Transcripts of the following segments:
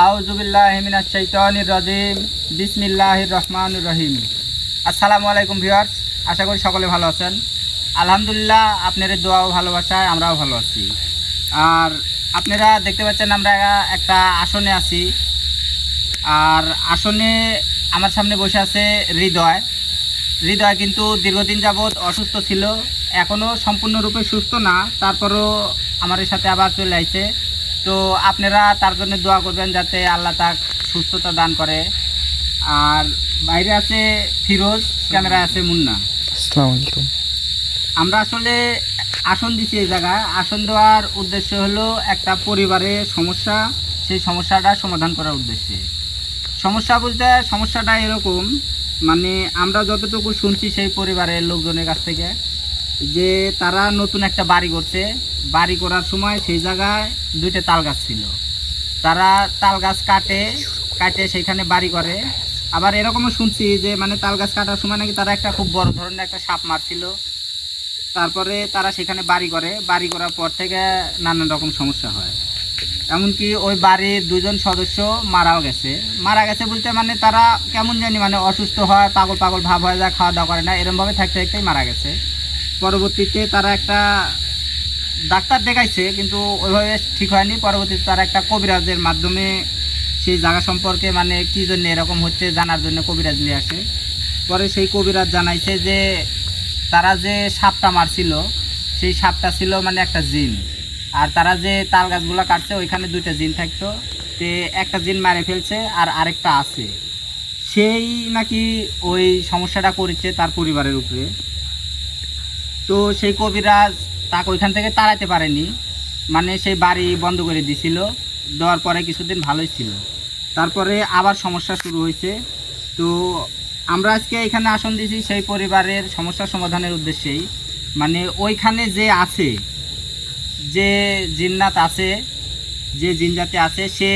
আউজুবিল্লাহ শৈতানির রাজিম। বিসমিল্লাহির রহমানুর রহিম। আসসালামু আলাইকুম ভিউয়ার্স, আশা করি সকলে ভালো আছেন। আলহামদুলিল্লাহ, আপনাদের দোয়াও ভালোবাসায়, আমরাও ভালো আছি। আর আপনারা দেখতে পাচ্ছেন আমরা একটা আসনে আছি। আর আসনে আমার সামনে বসে আছে হৃদয়। হৃদয় কিন্তু দীর্ঘদিন যাবৎ অসুস্থ ছিল এখনও সম্পূর্ণরূপে সুস্থ না, তারপরও আমাদের সাথে আবার চলে আইছে। তো আপনারা তার জন্য দোয়া করবেন যাতে আল্লাহ তাক সুস্থতা দান করে। আর বাইরে আছে ফিরোজ ক্যামেরায় আছে মুন্না। আসসালামু আলাইকুম। আমরা আসলে আসন দিছি এই জায়গায়। আসন দেওয়ার উদ্দেশ্য হলো একটা পরিবারের সমস্যা সেই সমস্যাটা সমাধান করার উদ্দেশ্যে। সমস্যা বলতে সমস্যাটা এরকম মানে আমরা যতটুকু শুনছি সেই পরিবারের লোকজনের কাছ থেকে যে তারা নতুন একটা বাড়ি করছে বাড়ি করার সময় সেই জায়গায় দুইটা তাল গাছ ছিল। তারা তাল গাছ কাটে কাটে সেখানে বাড়ি করে। আবার এরকমও শুনছি যে মানে তাল গাছ কাটার সময় নাকি তারা একটা খুব বড় ধরনের একটা সাপ মারছিল। তারপরে তারা সেখানে বাড়ি করে। বাড়ি করার পর থেকে নানান রকম সমস্যা হয়। এমনকি ওই বাড়ির দুজন সদস্য মারাও গেছে। মারা গেছে বলতে মানে তারা কেমন জানি মানে অসুস্থ হয়, পাগল পাগল ভাব হয়ে যায়, খাওয়া দাওয়া করে না, এরমভাবে থাকতে থাকতেই মারা গেছে। পরবর্তীতে তারা একটা ডাক্তার দেখাইছে, কিন্তু ওইভাবে ঠিক হয়নি। পরবর্তীতে তারা একটা কবিরাজের মাধ্যমে সেই জায়গা সম্পর্কে মানে কী জন্য এরকম হচ্ছে জানার জন্য কবিরাজ নিয়ে আসে। পরে সেই কবিরাজ জানাইছে যে তারা যে সাপটা মারছিল, সেই সাপটা ছিল মানে একটা জিন। আর তারা যে তাল গাছগুলো কাটছে, ওইখানে দুইটা জিন থাকতো। তে একটা জিন মারে ফেলছে আর আরেকটা আছে। সেই নাকি ওই সমস্যাটা করেছে তার পরিবারের উপরে। তো সেই কবিরাজ তাকে ওইখান থেকে তাড়াইতে পারেনি। মানে সেই বাড়ি বন্ধ করে দিছিল। দেওয়ার পরে কিছুদিন ভালোই ছিল। তারপরে আবার সমস্যা শুরু হয়েছে। তো আমরা আজকে এখানে আসন দিয়েছি সেই পরিবারের সমস্যা সমাধানের উদ্দেশ্যেই। মানে ওইখানে যে আছে, যে জিন্নাত আছে, যে জিনজাতি আছে, সে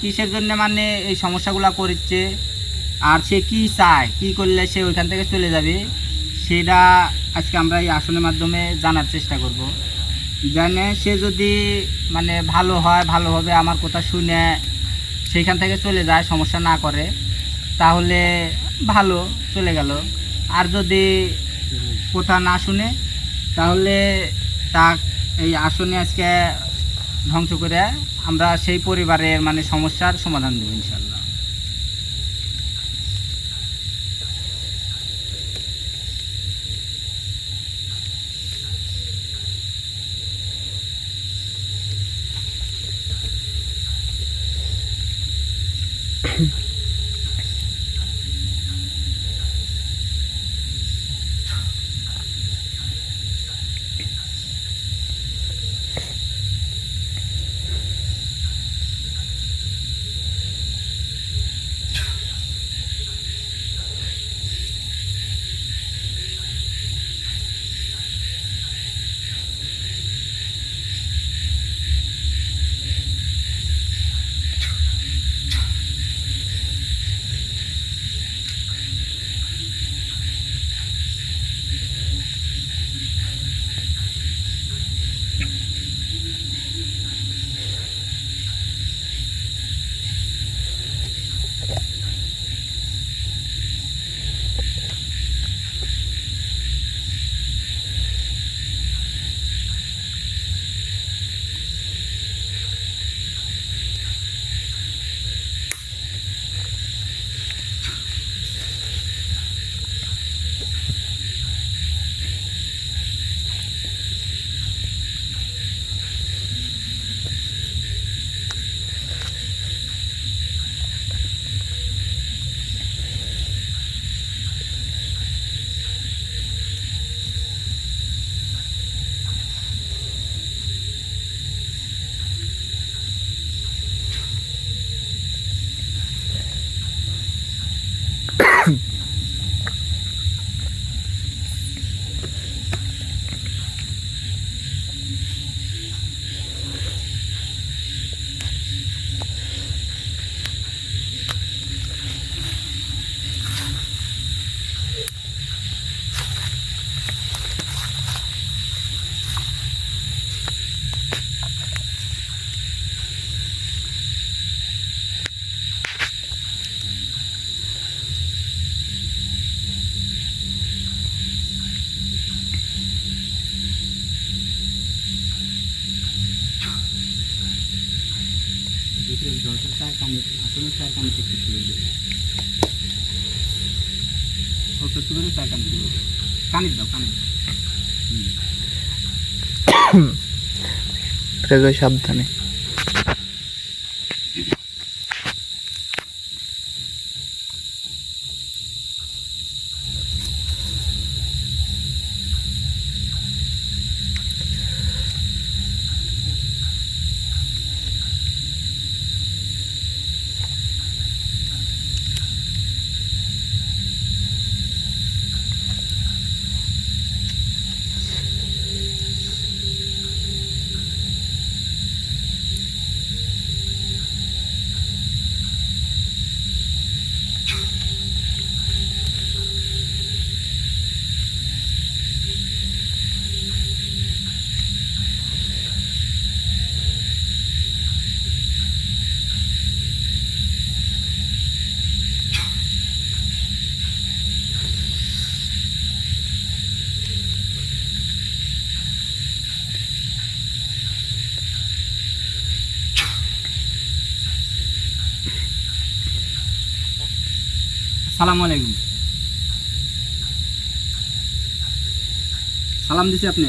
কিসের জন্য মানে এই সমস্যাগুলো করছে? আর সে কি চায়, কি করলে সে ওইখান থেকে চলে যাবে? সেটা আজকে আমরা এই আসনের মাধ্যমে জানার চেষ্টা করব। জানে সে যদি মানে ভালো হয় ভালোভাবে আমার কথা শুনে সেইখান থেকে চলে যায়, সমস্যা না করে, তাহলে ভালো, চলে গেল। আর যদি কথা না শুনে, তাহলে তা এই আসনে আজকে ধ্বংস করে আমরা সেই পরিবারের মানে সমস্যার সমাধান দেবো ইনশাল্লাহ রেগে সাবধানে সালাম আলাইকুম। সালাম দিছি আপনি।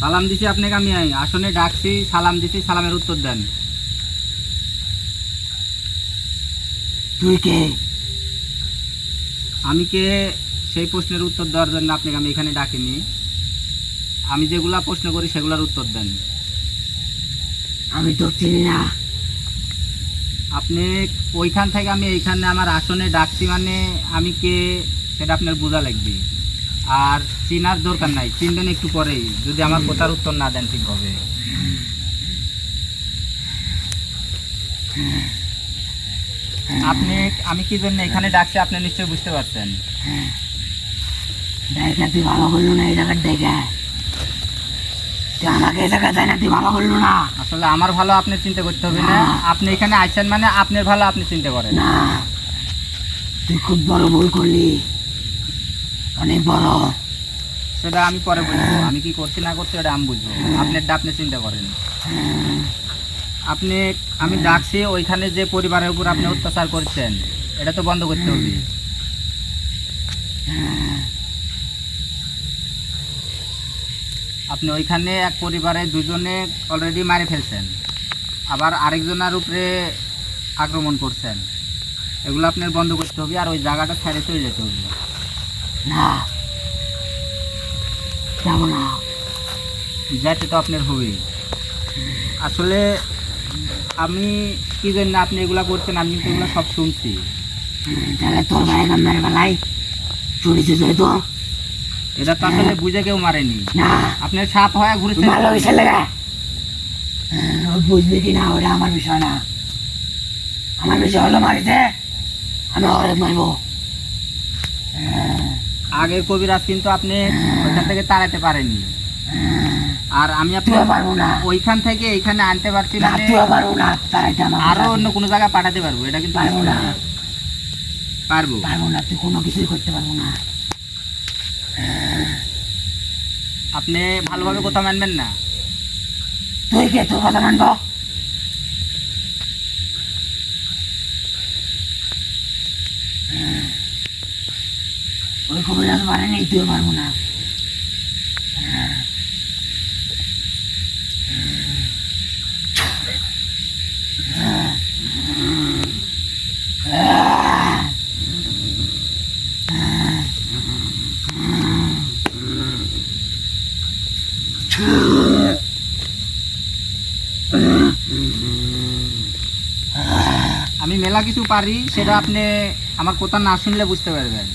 সালাম দিছি আপনাকে আমি আসনে ডাকছি সালাম দিছি সালামের উত্তর দেন। তুই কে? আমি কে? সেই প্রশ্নের উত্তর দেওয়ার জন্য আপনাকে আমি এখানে ডাকিনি। আমি যেগুলা প্রশ্ন করি সেগুলোর উত্তর দেন। আমি তো চিনি না। আপনি ওইখান থেকে আমি এইখানে আমার আসনে ডাকছি মানে আমি কে সেটা আপনার বোঝা লাগবে। আর চিনার দরকার নাই চিনবেন একটু পরেই যদি আমার কথার উত্তর না দেন ঠিকভাবে। আপনি আমি কি জন্য এখানে ডাকছি আপনি নিশ্চয়ই বুঝতে পারছেন। দেখা তুই ভালো করল না এই জায়গার দেখা। তুই আমাকে দেয় না তুই ভালো করল না। আসলে আমার ভালো আপনি চিন্তা করতে হবে না। আপনি এখানে আইছেন মানে আপনার ভালো আপনি চিন্তা করেন। না। তুই খুব বড় ভুল করলি। অনেক বড়। সেটা আমি পরে বুঝব আমি কি করছি না করছি ওটা আমি বুঝব। আপনারটা আপনি চিন্তা করেন। আপনি আমি ডাকছি ওইখানে যে পরিবারের উপর আপনি অত্যাচার করছেন এটা তো বন্ধ করতে হবে। আপনি ওইখানে এক পরিবারে দুজনে অলরেডি মারে ফেলছেন। আবার আরেকজনের উপরে আক্রমণ করছেন। এগুলো আপনার বন্ধ করতে হবে আর ওই জায়গাটা ছেড়ে চলে যেতে হবে। না। যাব না। যাতে তো আপনার হবে আসলে আমি কি জন্য আপনি এগুলা করছেন? আমি কিন্তু এগুলো সব শুনছি। তাহলে তোর ভাই মেরে বেলায় চুরিছে যাই তো এটা তো আসলে বুঝে কেউ মারেনি। না। আপনার সাপ হয়ে ঘুরেছেন। ভালো হয়েছে লেগা বুঝবি কি না ওটা আমার বিষয় না। আমার বিষয় হলো মারিতে আমি অনেক মারবো। আগের কবিরাজ কিন্তু আপনি ওইখান থেকে তাড়াতে পারেনি আর আমি ওইখান থেকে এইখানে আনতে পারছি না মানে আরও অন্য কোনো জায়গায় পাঠাতে পারব এটা কিন্তু পারব না। পারব। পারব না তুই কোনো কিছুই করতে পারব না। আপনি ভালোভাবে কথা মানবেন না। তুই কে তোর কথা মানব? ওই কবিরাজ পারেনি তুই পারব না আমি মেলা কিছু পারি সেটা আপনি আমার কথা না শুনলে বুঝতে পারবেন।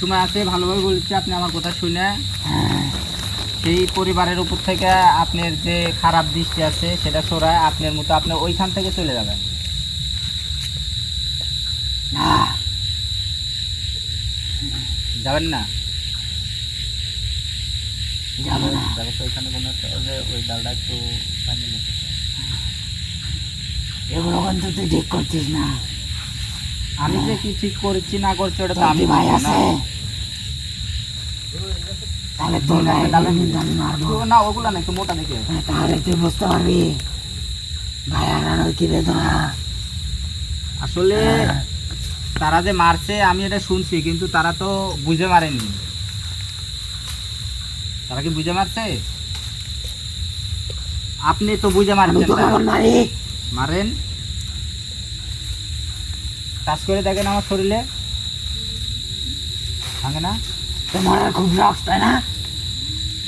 সময় আছে ভালোভাবে বলছি আপনি আমার কথা শুনে সেই পরিবারের উপর থেকে আপনার যে খারাপ দৃষ্টি আছে সেটা সরায় আপনার মতো আপনি ওইখান থেকে চলে যাবেন। না। যাবেন না? যাব না। দেখো তো ওইখানে মনে হচ্ছে যে ওই ডালটা একটু এগুলো কিন্তু তুই ঠিক করছিস না। আমি যে কি ঠিক করছি না করছি ওটা তো আমি ভাই আছে? তাহলে তোর গায়ে তাহলে- কিন্তু আমি মারবো। না ওগুলা না একটু মোটা দেখে হ্যাঁ, তাহলে তুই বুঝতে পারবি। হারানোর কি বেদনা? আসলে তারা যে মারছে আমি এটা শুনছি কিন্তু তারা তো বুঝে মারেনি তারা কি বুঝে মারছে? আপনি তো বুঝে আমি মারছেন তো না। এখন মারি। মারেন? কাজ করে দেখেন আমার শরীরে। ভাঙে না। তোমার খুব রক্ত তাই না?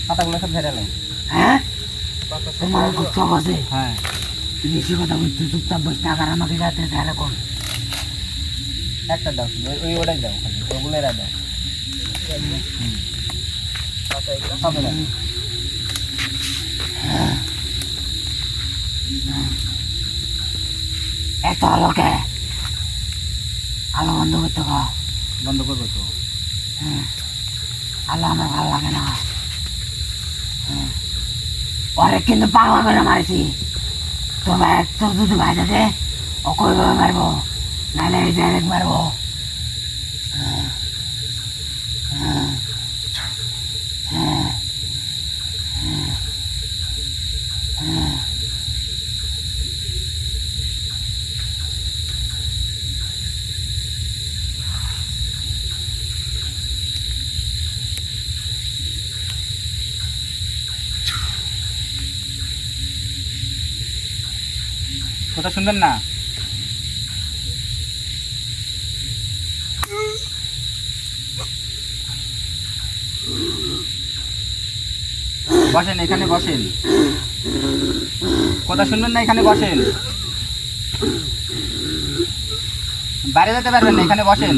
পাতাগুলো সব ঝেড়ে লো হ্যাঁ? তোমার খুব শখ আছে। হ্যাঁ। বেশি কথা বলছিস চুপচাপ বস টাকার আমাকে যাতে তাহলে কোন একটা দাও ওই- ওই ওটাই দাও ওগুলো এরা দাও। দাও। এত আলোকে আলো বন্ধ করতে কর বন্ধ করব তো? হ্যাঁ। আলো আমার ভালো লাগে না। হ্যাঁ। পরে কিন্তু পাগলা করে মারছি। তোমার এক তো দুটো ভাই থাকে ও কইভাবে মারবো নাহলে এই ডাইরেক্ট মারবো হ্যাঁ। হ্যাঁ। হ্যাঁ। হ্যাঁ। হ্যাঁ। কথা শুনবেন না? বসেন, এখানে বসেন। কথা শুনবেন না, এখানে বসেন। বাইরে যেতে পারবেন না, এখানে বসেন।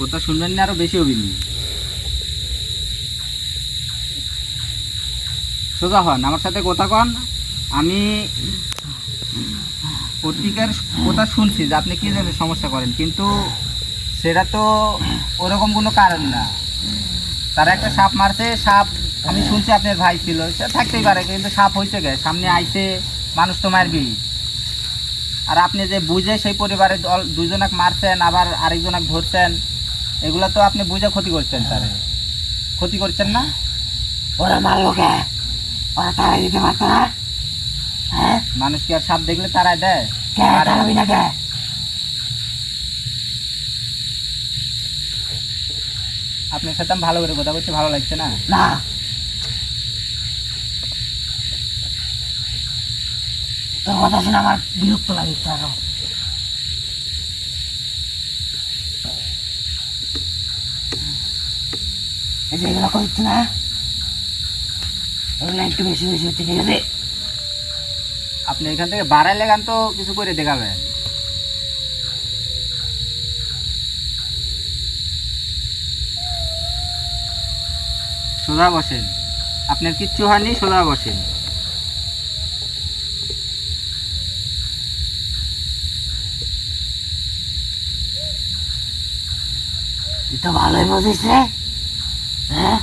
কথা শুনবেন না, আরও বেশি অভিনয়। সোজা হন, আমার সাথে কথা কন। আমি পত্রিকার কথা শুনছি যে আপনি কি জন্য সমস্যা করেন, কিন্তু সেটা তো ওরকম কোনো কারণ না। তারা একটা সাপ মারছে, সাপ, আমি শুনছি আপনার ভাই ছিল, সে থাকতেই পারে, কিন্তু সাপ হয়েছে গে সামনে আইছে মানুষ তো মারবি আর আপনি যে বুঝে সেই পরিবারে দুজনাক মারছেন, আবার আরেকজনাক ধরছেন, এগুলো তো আপনি বুঝে ক্ষতি করছেন তারে। ক্ষতি করছেন না? ওরা মারলো কে? ওরা তারা দিতে পারতো না হ্যাঁ মানুষ কি আর সাপ দেখলে তারাই দেয়। কে তারাবি না কে? আপনার সাথে আমি ভালো করে কথা বলছি ভালো লাগছে না? না। তোর কথা শুনে আমার বিরক্ত লাগিচ্ছে আরও। এই যে এগুলো করছি না? একটু বেশি বেশি হচ্ছে ঠিক আছে? আপনি এখান থেকে বাড়াইলে গান তো কিছু করে দেখাবেন সোজা বসেন। আপনার কিচ্ছু হয়নি সোজা বসেন। তুই তো ভালোই বুঝিস রে হ্যাঁ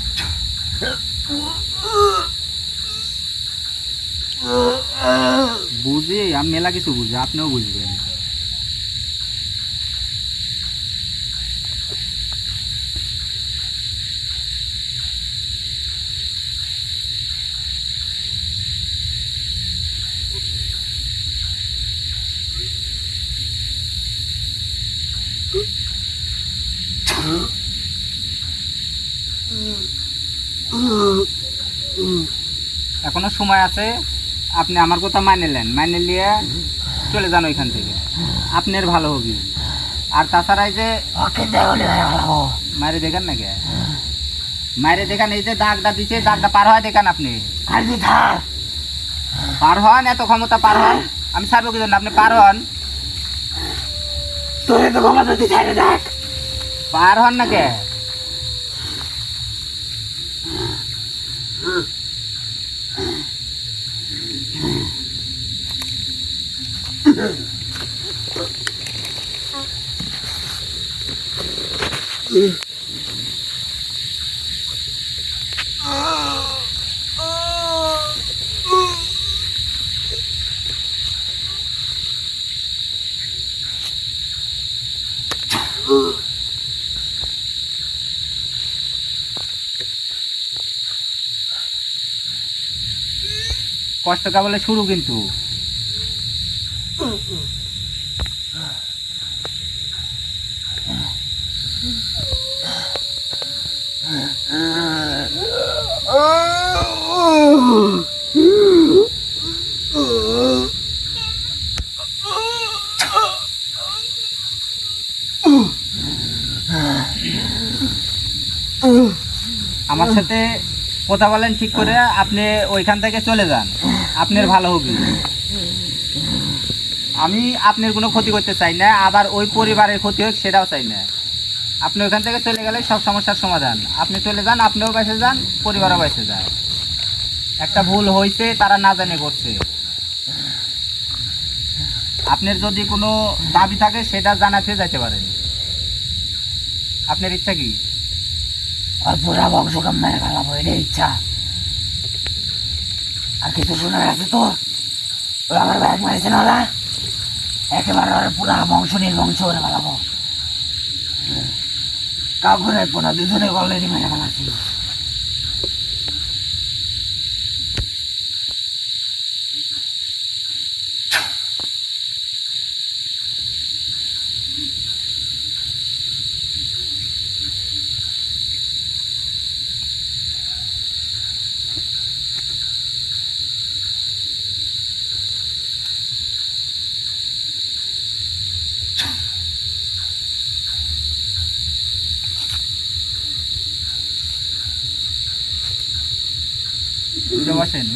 বুঝি আমি মেলা কিছু বুঝি আপনিও বুঝবেন। এখনও সময় আছে? আপনি আমার কথা মাইনে নেন মাইনে নিয়ে চলে যান ওইখান থেকে। আপনার ভালো হবে। আর তাছাড়া এই যে মায়ের দেখান না কে? মায়ের দেখান এই যে দাগটা দিচ্ছে দাগটা পার হয় দেখান আপনি। পার হন এত ক্ষমতা পার হন। আমি ছাড়বো কি আপনি পার হন। পার হন না কে? কষ্ট কাবলে শুরু কিন্তু। আমার সাথে কথা বলেন ঠিক করে আপনি ওইখান থেকে চলে যান। আপনার ভালো হবে। আমি আপনার কোনো ক্ষতি করতে চাই না, আবার ওই পরিবারের ক্ষতি হোক সেটাও চাই না। আপনি ওইখান থেকে চলে গেলে সব সমস্যার সমাধান। আপনি চলে যান, আপনিও বেঁচে যান, পরিবারও বেঁচে যায়। একটা ভুল হয়েছে, তারা না জানে করছে। আপনার যদি কোনো দাবি থাকে, সেটা জানাতে যাইতে পারেন। আপনার ইচ্ছা কি? ওর পুরা বংশকে মেরে ফেলাবো এটাই ইচ্ছা। আর কিছু শোনার আছে তো? ওরা আমার ব্যাগ মারিছে না, ওরা? একেবারে ওর পুরা বংশ নির্বংশ করে ফেলাবো। কাউকে রাখব না, দুজনে অলরেডি মেরে ফেলাচ্ছি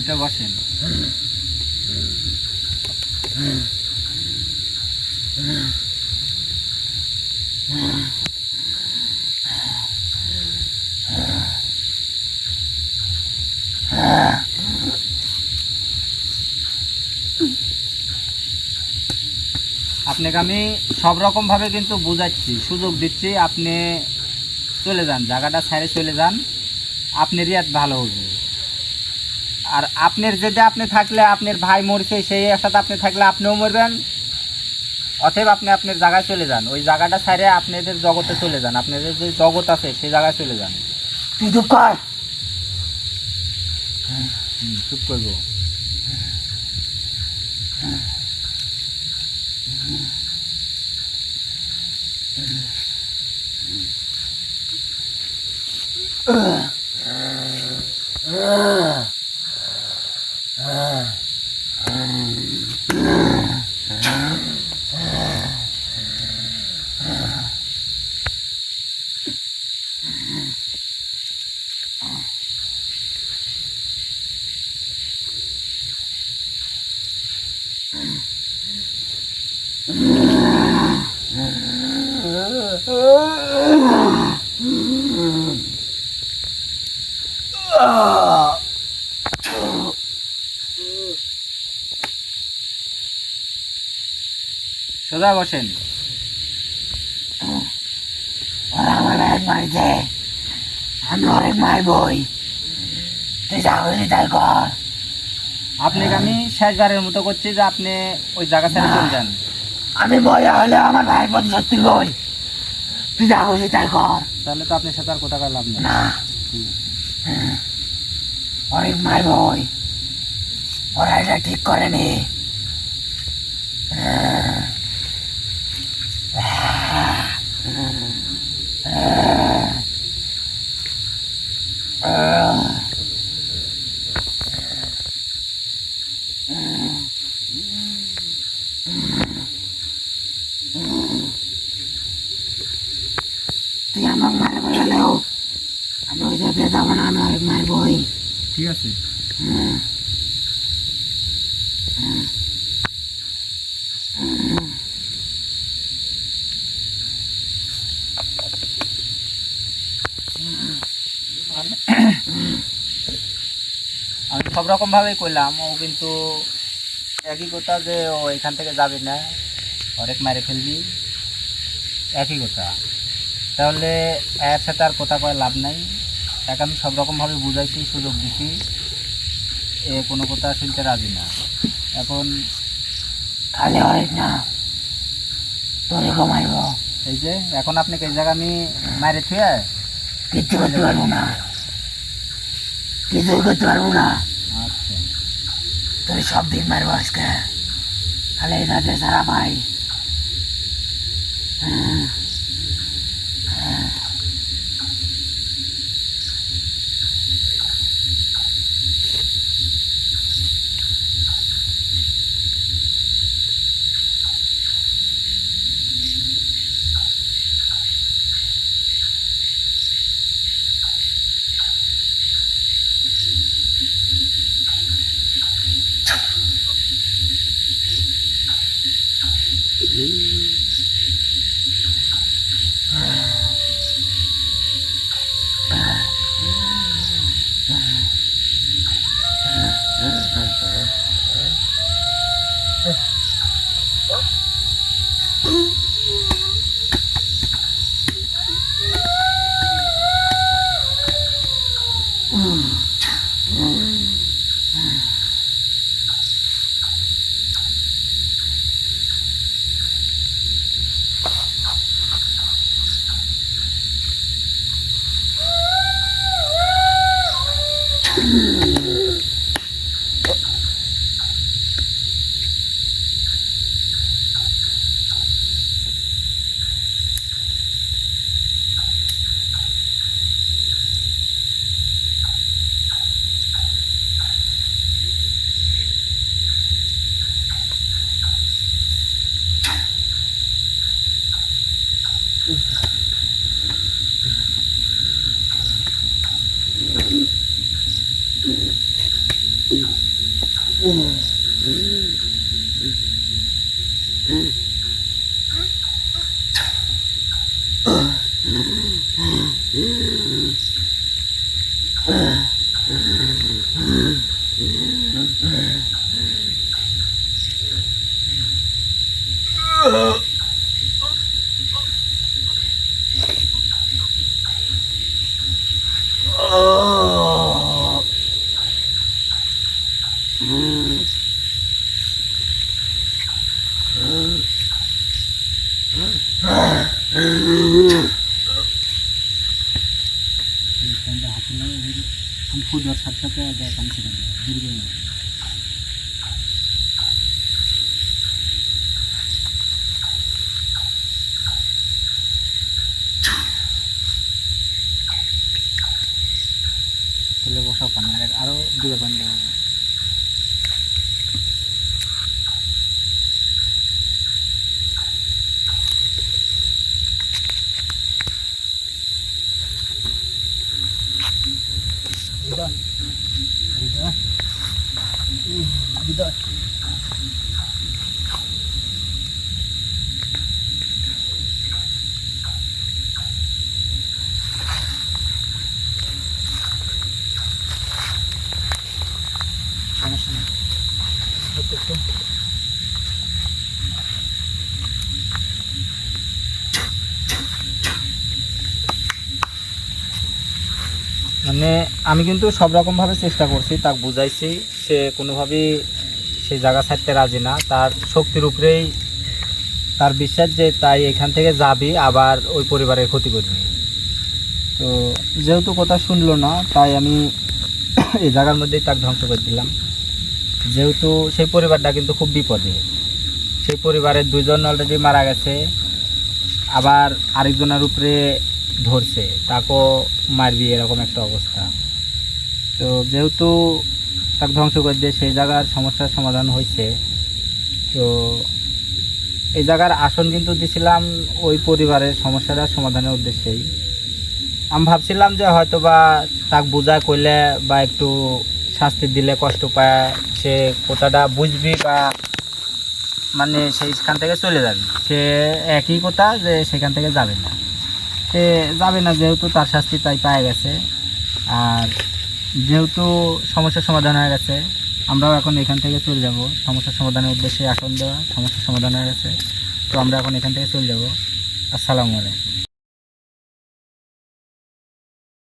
উঠে বসেন। আপনাকে আমি সব রকম ভাবে কিন্তু বুঝাচ্ছি, সুযোগ দিচ্ছি, আপনি চলে যান, জায়গাটা ছেড়ে চলে যান আপনার রিয়াদ ভালো হবে আর আপনার যদি আপনি থাকলে আপনার ভাই মরছে সেই সাথে আপনি থাকলে আপনিও মরবেন। অতএব আপনি আপনার জায়গায় চলে যান। ওই জায়গাটা ছেড়ে আপনাদের জগতে চলে যান। আপনাদের যে জগৎ আছে সেই জায়গায় চলে যান। তুই চুপ কর। হুম, চুপ করব। সোজা বসেন। ওরা আমার আমি অনেক মারবই তুই যা বলি তাই কর আপনাকে আমি শেষবারের মতো করছি যে আপনি ওই জায়গা ছেড়ে চলে যান। আমি বইয়া হলে আমার ভাইয়ের প্রতি সত্যি বই তুই যা বলি তাই কর। তাহলে তো আপনার সাথে আর কথা লাভ নেই। না। অনেক মাই বই ওরা এটা ঠিক করেনি। তুই আমার মারে বলালেও যাব না ঠিক আছে। আমি সব রকম ভাবেই করলাম। ও কিন্তু একই কথা যে ও এখান থেকে যাবে না। অনেক মেরে ফেলবি। একই কথা। তাহলে এর সাথে আর কথা কয় লাভ নাই। তাকে আমি সব রকমভাবে বুঝাইছি সুযোগ দিছি। এ কোনো কথা শুনতে রাজি না। এখন খালি অনেক না। তোরে ঘুমাইব। এই যে এখন আপনাকে এই জায়গা আমি মারে থুয়ে কিচ্ছু করতে পারব না। কিছুই করতে পারব না। আচ্ছা। তুই সব দিন মারবো আজকে। তাহলে এই রাতে সারা পাই ফুদার সাথে সাথে পানি ছিটানো দীর্ঘ মানে আমি কিন্তু সব রকমভাবে চেষ্টা করছি, তাকে বুঝাইছি, সে কোনোভাবেই সেই জায়গা ছাড়তে রাজি না। তার শক্তির উপরেই তার বিশ্বাস যে তাই এখান থেকে যাবি, আবার ওই পরিবারের ক্ষতি করবি। তো যেহেতু কথা শুনলো না, তাই আমি এই জায়গার মধ্যেই তাকে ধ্বংস করে দিলাম। যেহেতু সেই পরিবারটা কিন্তু খুব বিপদে। সেই পরিবারের দুজন অলরেডি মারা গেছে, আবার আরেকজনের উপরে ধরছে, তাকেও মারবি, এরকম একটা অবস্থা। তো যেহেতু তাকে ধ্বংস করে দিয়ে সেই জায়গার সমস্যার সমাধান হয়েছে তো এই জায়গার আসন কিন্তু দিছিলাম ওই পরিবারের সমস্যাটা সমাধানের উদ্দেশ্যেই। আমি ভাবছিলাম যে হয়তো বা তাকে বোঝা করলে বা একটু শাস্তি দিলে কষ্ট পায়, সে কথাটা বুঝবি বা মানে সেইখান থেকে চলে যাবে। সে একই কথা যে সেখান থেকে যাবে না। যাবে না যেহেতু তার শাস্তি তাই পায়ে গেছে। আর যেহেতু সমস্যার সমাধান হয়ে গেছে, আমরাও এখন এখান থেকে চলে যাব। সমস্যা সমাধানের উদ্দেশ্যে এখন দেওয়া সমস্যার সমাধান হয়ে গেছে। তো আমরা এখন এখান থেকে চলে যাব। আসসালামু আলাইকুম।